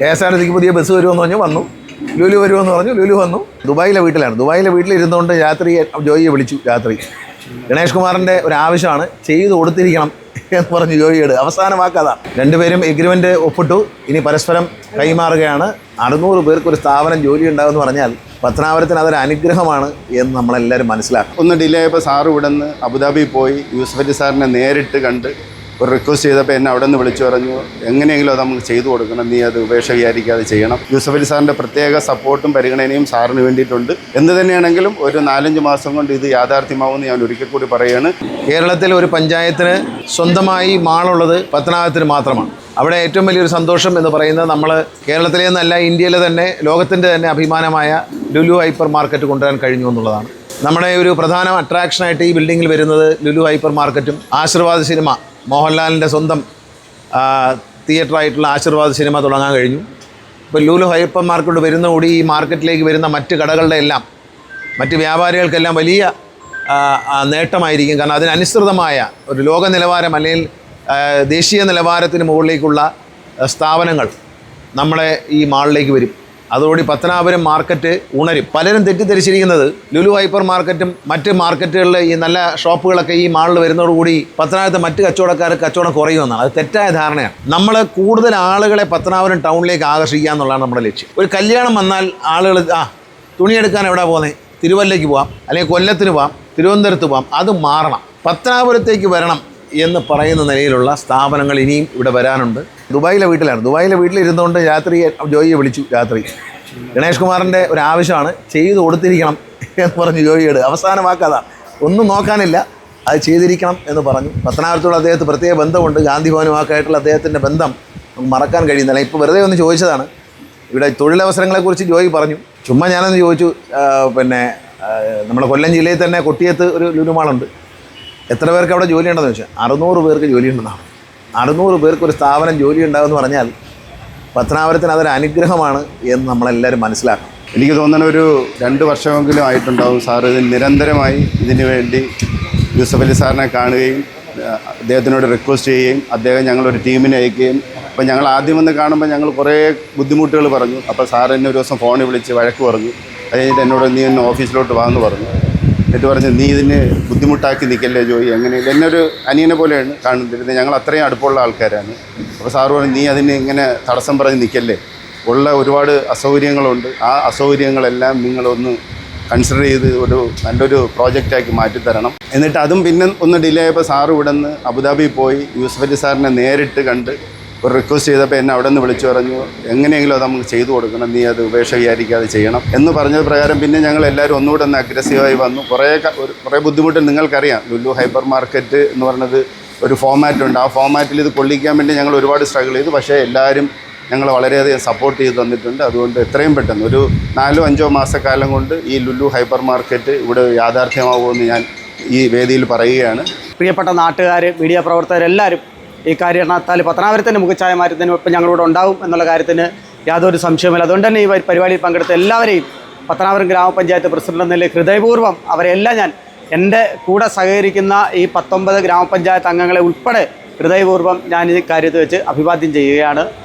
K S R സിക്ക് പുതിയ bus വരുമെന്ന് പറഞ്ഞു വന്നു. ലുലു വരുമെന്ന് പറഞ്ഞു ലുലു വന്നു. ദുബായിലെ വീട്ടിലാണ്. ദുബായിലെ വീട്ടിലിരുന്നുകൊണ്ട് രാത്രി ജോയിയെ വിളിച്ചു രാത്രി. ഗണേഷ് കുമാറിന്റെ ഒരു ആവശ്യമാണ് ചെയ്തു കൊടുത്തിരിക്കണം എന്ന് പറഞ്ഞു ജോയിയോട്. അവസാന വാക്കതാണ് രണ്ടുപേരും എഗ്രിമെന്റ് ഒപ്പിട്ടു. ഇനി പരസ്പരം കൈമാറുകയാണ്. അറുന്നൂറ് പേർക്ക് ഒരു സ്ഥാപനം ജോലി ഉണ്ടാകുമെന്ന് പറഞ്ഞാൽ പത്തനാപുരത്തിന് അതൊരു അനുഗ്രഹമാണ് എന്ന് നമ്മളെല്ലാവരും മനസ്സിലാക്കും. ഒന്ന് ഡിലേ ആയപ്പോൾ സാറ് ഇവിടെ നിന്ന് അബുദാബി പോയി. യൂസഫ് അലി സാറിനെ നേരിട്ട് കണ്ട് ഒരു റിക്വസ്റ്റ് ചെയ്തപ്പോൾ എന്നെ അവിടെ നിന്ന് വിളിച്ചു പറഞ്ഞു എങ്ങനെയെങ്കിലും അത് നമുക്ക് ചെയ്തു കൊടുക്കണം നീ അത് ഉപേക്ഷ വിചാരിക്കാതെ ചെയ്യണം. യൂസഫ് അലി സാറിന്റെ പ്രത്യേക സപ്പോർട്ടും പരിഗണനയും സാറിന് വേണ്ടിയിട്ടുണ്ട്. എന്ത് തന്നെയാണെങ്കിലും ഒരു നാലഞ്ച് മാസം കൊണ്ട് ഇത് യാഥാർത്ഥ്യമാവുമെന്ന് ഞാൻ ഒരിക്കൽ കൂടി പറയുകയാണ്. കേരളത്തിൽ ഒരു പഞ്ചായത്തിന് സ്വന്തമായി മാളുള്ളത് പത്തനാപുരത്തിന് മാത്രമാണ്. അവിടെ ഏറ്റവും വലിയൊരു സന്തോഷം എന്ന് പറയുന്നത് നമ്മൾ കേരളത്തിലെ നിന്നല്ല ഇന്ത്യയിലെ തന്നെ ലോകത്തിന്റെ തന്നെ അഭിമാനമായ ലുലു ഹൈപ്പർ മാർക്കറ്റ് കൊണ്ടുവരാൻ കഴിഞ്ഞു എന്നുള്ളതാണ്. നമ്മുടെ ഒരു പ്രധാന അട്രാക്ഷനായിട്ട് ഈ ബിൽഡിങ്ങിൽ വരുന്നത് ലുലു ഹൈപ്പർ മാർക്കറ്റും ആശീർവാദ് സിനിമ. മോഹൻലാലിന്റെ സ്വന്തം തിയേറ്ററായിട്ടുള്ള ആശീർവാദ് സിനിമ തുടങ്ങാൻ കഴിഞ്ഞു. ഇപ്പോൾ ലൂലു ഹൈപ്പർ മാർക്കറ്റ് വരുന്ന കൂടി ഈ മാർക്കറ്റിലേക്ക് വരുന്ന മറ്റ് കടകളുടെ എല്ലാം മറ്റ് വ്യാപാരികൾക്കെല്ലാം വലിയ നേട്ടമായിരിക്കും. കാരണം അതിനനുസൃതമായ ഒരു ലോക നിലവാരം അല്ലെങ്കിൽ ദേശീയ നിലവാരത്തിന് മുകളിലേക്കുള്ള സ്ഥാപനങ്ങൾ നമ്മളെ ഈ മാളിലേക്ക് വരും. അതോടുകൂടി പത്തനാപുരം മാർക്കറ്റ് ഉണരും. പലരും തെറ്റിദ്ധരിച്ചിരിക്കുന്നത് ലുലു ഹൈപ്പർ മാർക്കറ്റും മറ്റ് മാർക്കറ്റുകളിലെ ഈ നല്ല ഷോപ്പുകളൊക്കെ ഈ മാളിൽ വരുന്നതോടുകൂടി പത്തനാപുരത്തെ മറ്റ് കച്ചവടക്കാർ കച്ചവടം കുറയുമെന്നാണ്. അത് തെറ്റായ ധാരണയാണ്. നമ്മൾ കൂടുതൽ ആളുകളെ പത്തനാപുരം ടൗണിലേക്ക് ആകർഷിക്കുക എന്നുള്ളതാണ് നമ്മുടെ ലക്ഷ്യം. ഒരു കല്യാണം വന്നാൽ ആളുകൾ ആ തുണിയെടുക്കാൻ എവിടെ പോകുന്നത് തിരുവല്ലയ്ക്ക് പോവാം. അല്ലെങ്കിൽ കൊല്ലത്തിന് പോവാം. തിരുവനന്തപുരത്ത് പോവാം. അത് മാറണം. പത്തനാപുരത്തേക്ക് വരണം. എന്ന് പറയുന്ന നിലയിലുള്ള സ്ഥാപനങ്ങൾ ഇനിയും ഇവിടെ വരാനുണ്ട്. ദുബായിലെ വീട്ടിലാണ്. ദുബായിലെ വീട്ടിലിരുന്നുകൊണ്ട് രാത്രി ജോയിയെ വിളിച്ചു രാത്രി. ഗണേഷ് കുമാറിന്റെ ഒരു ആവശ്യമാണ്. ചെയ്തു കൊടുത്തിരിക്കണം എന്ന് പറഞ്ഞു ജോയിയോട്. അവസാന വാക്കതാണ് ഒന്നും നോക്കാനില്ല. അത് ചെയ്തിരിക്കണം എന്ന് പറഞ്ഞു. പത്തനാപുരത്തോട് അദ്ദേഹത്തിന് പ്രത്യേക ബന്ധമുണ്ട്. ഗാന്ധി ഭവനുമാക്കായിട്ടുള്ള അദ്ദേഹത്തിന്റെ ബന്ധം മറക്കാൻ കഴിയുന്നില്ല. ഇപ്പോൾ വെറുതെ ഒന്ന് ചോദിച്ചതാണ്. ഇവിടെ തൊഴിലവസരങ്ങളെക്കുറിച്ച് ജോയി പറഞ്ഞു. ചുമ്മാ ഞാനൊന്ന് ചോദിച്ചു. പിന്നെ നമ്മുടെ കൊല്ലം ജില്ലയിൽ തന്നെ കൊട്ടിയത്ത് ഒരു ലുലുമാളുണ്ട്. എത്ര പേർക്ക് അവിടെ ജോലി ഉണ്ടെന്ന് ചോദിച്ചാൽ അറുന്നൂറ് പേർക്ക് ജോലി ഉണ്ടെന്നാണ് അറുന്നൂറ് പേർക്ക് ഒരു സ്ഥാപനം ജോലി ഉണ്ടാകുമെന്ന് പറഞ്ഞാൽ പത്തനാപുരത്തിന് അതൊരു അനുഗ്രഹമാണ് എന്ന് നമ്മളെല്ലാവരും മനസ്സിലാക്കണം. എനിക്ക് തോന്നുന്ന ഒരു രണ്ട് വർഷമെങ്കിലും ആയിട്ടുണ്ടാവും സാർ ഇത് നിരന്തരമായി ഇതിനു വേണ്ടി യൂസഫ് അലി സാറിനെ കാണുകയും അദ്ദേഹത്തിനോട് റിക്വസ്റ്റ് ചെയ്യുകയും അദ്ദേഹം ഞങ്ങളൊരു ടീമിനെ അയക്കുകയും അപ്പോൾ ഞങ്ങൾ ആദ്യം വന്ന് കാണുമ്പോൾ ഞങ്ങൾ കുറേ ബുദ്ധിമുട്ടുകൾ പറഞ്ഞു. അപ്പോൾ സാർ എന്നെ ഒരു ദിവസം ഫോണിൽ വിളിച്ച് വഴക്ക് പറഞ്ഞു. അത് കഴിഞ്ഞിട്ട് എന്നോട് നീ എന്നെ ഓഫീസിലോട്ട് വാന്ന് പറഞ്ഞു. എന്നിട്ട് പറഞ്ഞു നീ ഇതിന് ബുദ്ധിമുട്ടാക്കി നിൽക്കല്ലേ ജോയി? അങ്ങനെ എന്നെ ഒരു അനിയനെ പോലെയാണ് കാണുന്നിരുന്നത് ഞങ്ങൾ അത്രയും അടുപ്പമുള്ള ആൾക്കാരാണ്. അപ്പോൾ സാറ് പറഞ്ഞു നീ അതിന് ഇങ്ങനെ തടസ്സം പറഞ്ഞ് നിൽക്കല്ലേ? ഉള്ള ഒരുപാട് അസൗകര്യങ്ങളുണ്ട്. ആ അസൗകര്യങ്ങളെല്ലാം നിങ്ങളൊന്ന് കൺസിഡർ ചെയ്ത് ഒരു നല്ലൊരു പ്രോജക്റ്റാക്കി മാറ്റിത്തരണം. എന്നിട്ട് അതും പിന്നെ ഒന്ന് ഡിലേ ആയപ്പോൾ സാറ് ഇവിടെ നിന്ന് അബുദാബി പോയി. യൂസഫ് അലി സാറിനെ നേരിട്ട് കണ്ട് ഒരു റിക്വസ്റ്റ് ചെയ്തപ്പോൾ എന്നെ അവിടെ നിന്ന് വിളിച്ചു പറഞ്ഞു എങ്ങനെയെങ്കിലും അത് നമുക്ക് ചെയ്തു കൊടുക്കണം നീ അത് ഉപേക്ഷ വിചാരിക്കാതെ ചെയ്യണം. എന്ന് പറഞ്ഞത് പ്രകാരം പിന്നെ ഞങ്ങൾ എല്ലാവരും ഒന്നുകൂടെ ഒന്ന് അഗ്രസീവായി വന്നു. കുറേ ഒരു കുറേ ബുദ്ധിമുട്ട് നിങ്ങൾക്കറിയാം. ലുലു ഹൈപ്പർ മാർക്കറ്റ് എന്ന് പറഞ്ഞത് ഒരു ഫോമാറ്റ് ഉണ്ട്. ആ ഫോമാറ്റിൽ ഇത് കൊള്ളിക്കാൻ വേണ്ടി ഞങ്ങൾ ഒരുപാട് സ്ട്രഗിൾ ചെയ്തു. പക്ഷേ എല്ലാവരും ഞങ്ങൾ വളരെയധികം സപ്പോർട്ട് ചെയ്ത് തന്നിട്ടുണ്ട്. അതുകൊണ്ട് എത്രയും പെട്ടെന്ന് ഒരു നാലോ അഞ്ചോ മാസക്കാലം കൊണ്ട് ഈ ലുലു ഹൈപ്പർ മാർക്കറ്റ് ഇവിടെ യാഥാർത്ഥ്യമാകുമെന്ന് ഞാൻ ഈ വേദിയിൽ പറയുകയാണ്. പ്രിയപ്പെട്ട നാട്ടുകാർ മീഡിയ പ്രവർത്തകരെല്ലാവരും ഈ കാരണത്താൽ പത്തനാപുരത്തിന്റെ മുഖച്ഛായ മാറ്റത്തിന് ഇപ്പം ഞങ്ങളിവിടെ ഉണ്ടാവും എന്നുള്ള കാര്യത്തിന് യാതൊരു സംശയവുമില്ല. അതുകൊണ്ട് തന്നെ ഈ പരി- പരിപാടിയിൽ പങ്കെടുത്ത എല്ലാവരെയും പത്തനാപുരം ഗ്രാമപഞ്ചായത്ത് പ്രസിഡന്റ് എന്ന നിലയിൽ ഹൃദയപൂർവം അവരെല്ലാം ഞാൻ എന്റെ കൂടെ സഹകരിക്കുന്ന ഈ പത്തൊമ്പത് ഗ്രാമപഞ്ചായത്ത് അംഗങ്ങളെ ഉൾപ്പെടെ ഹൃദയപൂർവം ഞാൻ ഈ കാര്യത്തിൽ വെച്ച് അഭിവാദ്യം ചെയ്യുകയാണ്.